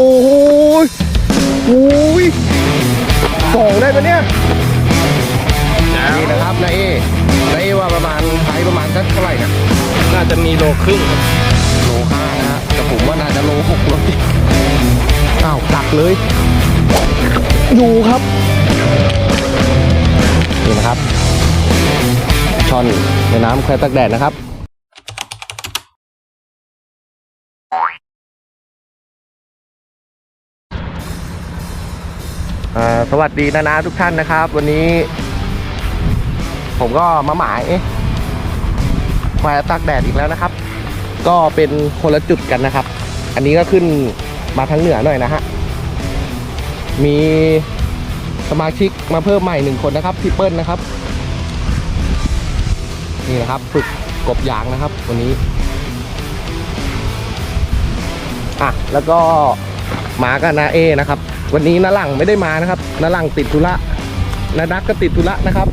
โอ้ยโอ้ยสองได้ปะเนี่ยนี่นะครับนายเอนายเอว่าประมาณไซส์ประมาณสักเท่าไหร่นะน่าจะมีโลครึ่งครับโลห้านะฮะแต่ผมว่าน่าจะโลหกโลเจ็ดอ้าวตักเลย อยู่ครับนี่นะครับช่อนในน้ำแควตักแดดนะครับ สวัสดีนะนะทุกท่านนะครับ วันนี้ ผมก็มาหมายแควตักแดดอีกแล้วนะครับ ก็เป็นคนละจุดกันนะครับ อันนี้ก็ขึ้นมาทางเหนือหน่อยนะฮะมีสมาชิกมาเพิ่มใหม่หนึ่งคนนะครับพี่เปิ้ลนะครับ นี่นะครับฝึกกบยางนะครับ วันนี้อะแล้วก็มากับนาเอนะครับ วันนี้นาหลังไม่ได้มานะครับนาหลังติดธุระนาดักก็ติดธุระนะครับ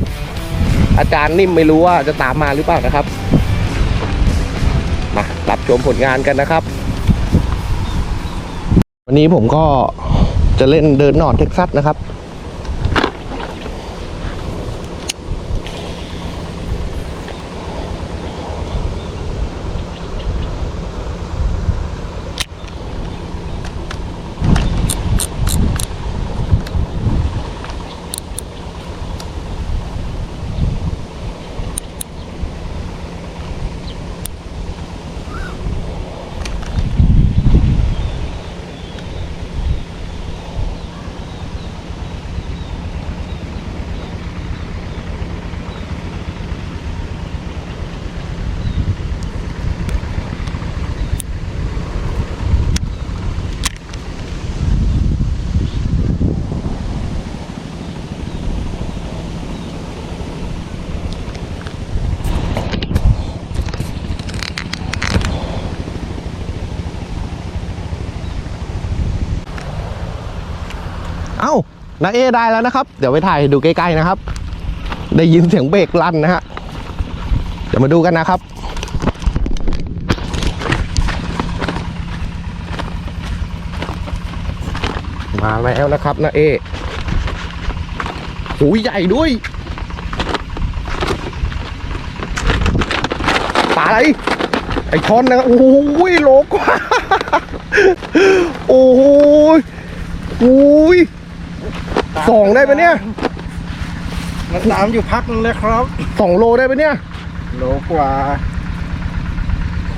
อาจารย์นิ่มไม่รู้ว่าจะตามมาหรือเปล่านะครับ มารับชมผลงานกันนะครับ วันนี้ผมก็จะเล่นเดินหนอดเท็กซัสนะครับ เอ้านาเอได้แล้วนะครับ เดี๋ยวไปถ่ายดูใกล้ๆนะครับ ได้ยินเสียงเบรกลั่นนะฮะเดี๋ยวมาดูกันนะครับมาแล้วนะครับนาเอหูยใหญ่ด้วยปลาอะไร ไอ้ช้อนนะโอ้ยโลกว่า โอ้ยโอ้ย สองได้ปะเนี่ยมันตามอยู่พักนึงเลยครับสองโลได้ปะเนี่ย โลกว่า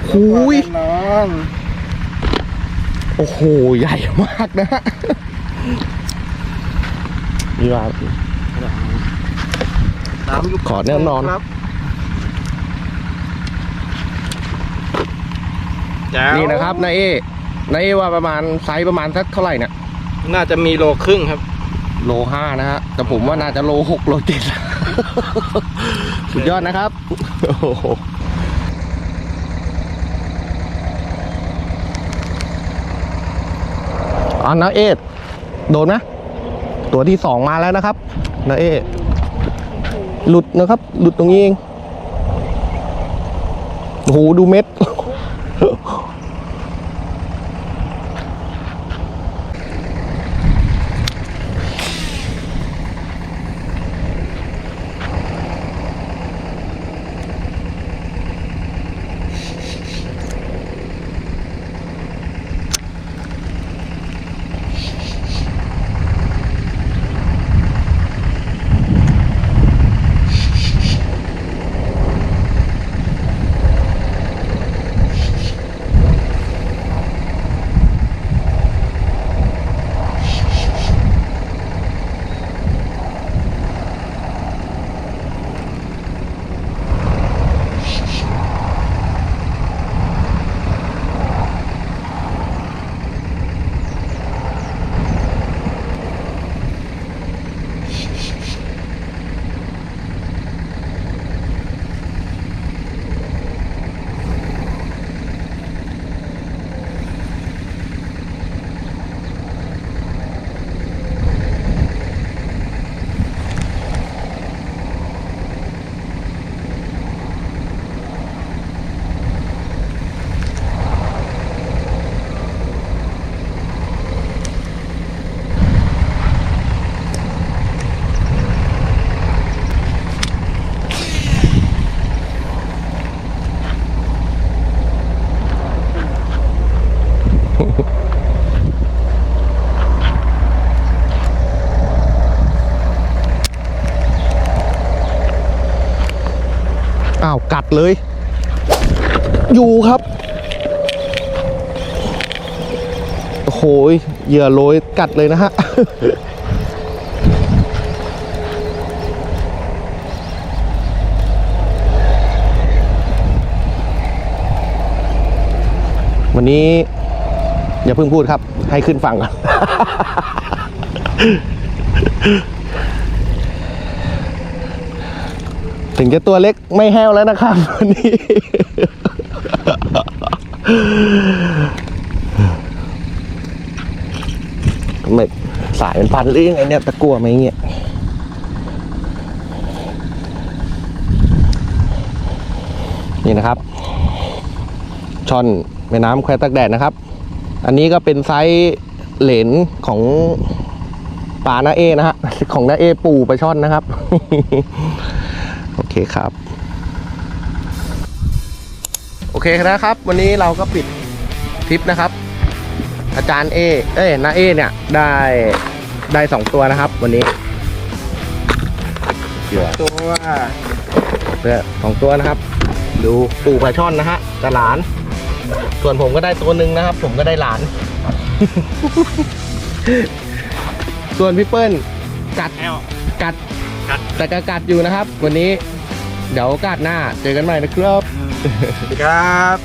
หูยแน่นอนโอ้โห ใหญ่มากนะฮะนี่ว่าตามอยู่ขอแน่นอนครับแจ๋วนี่นะครับนายเอนายเอว่าประมาณไซส์ประมาณสักเท่าไหร่เนี่ยน่าจะมีโลครึ่งครับ โลห้านะฮะ แต่ผมว่าน่าจะโลหกโลเจ็ดสุดยอดนะครับ โอ้โหอันนาเอโดนไหมตัวที่สองมาแล้วนะครับนาเอหลุดนะครับ หลุดตรงนี้เองโอ้โหดูเม็ด อ้าว กัดเลย อยู่ครับโอ้โหยเหยื่อโรยกัดเลยนะฮะ วันนี้ อย่าเพิ่งพูดครับ ให้ขึ้นฝั่งก่อน ถึงจะตัวเล็กไม่แห้วแล้วนะครับวันนี้ไม่สายมันพันหรือยังไงเนี่ยตะกัวไหมเงี้ยนี่นะครับ ช่อนแม่น้ำแควตักแดดนะครับ อันนี้ก็เป็นไซส์เหรนของปลานาเอนะฮะของนาเอปูปลาช่อนนะครับ โอเคครับ โอเคนะครับ วันนี้เราก็ปิดทริปนะครับ อาจารย์เอเอ้ยนาเอเนี่ยได้ได้สองตัวนะครับ วันนี้เหยื่อตัวเพื่อสองตัวนะครับ ดูปู่ปลาช่อนนะฮะกับหลาน ส่วนผมก็ได้ตัวหนึ่งนะครับ ผมก็ได้หลาน ส่วนพี่เปิ้ลกัดกัด แต่ก็กัดอยู่นะครับ วันนี้เดี๋ยวโอกาสหน้าเจอกันใหม่นะครับสวัสดีครับ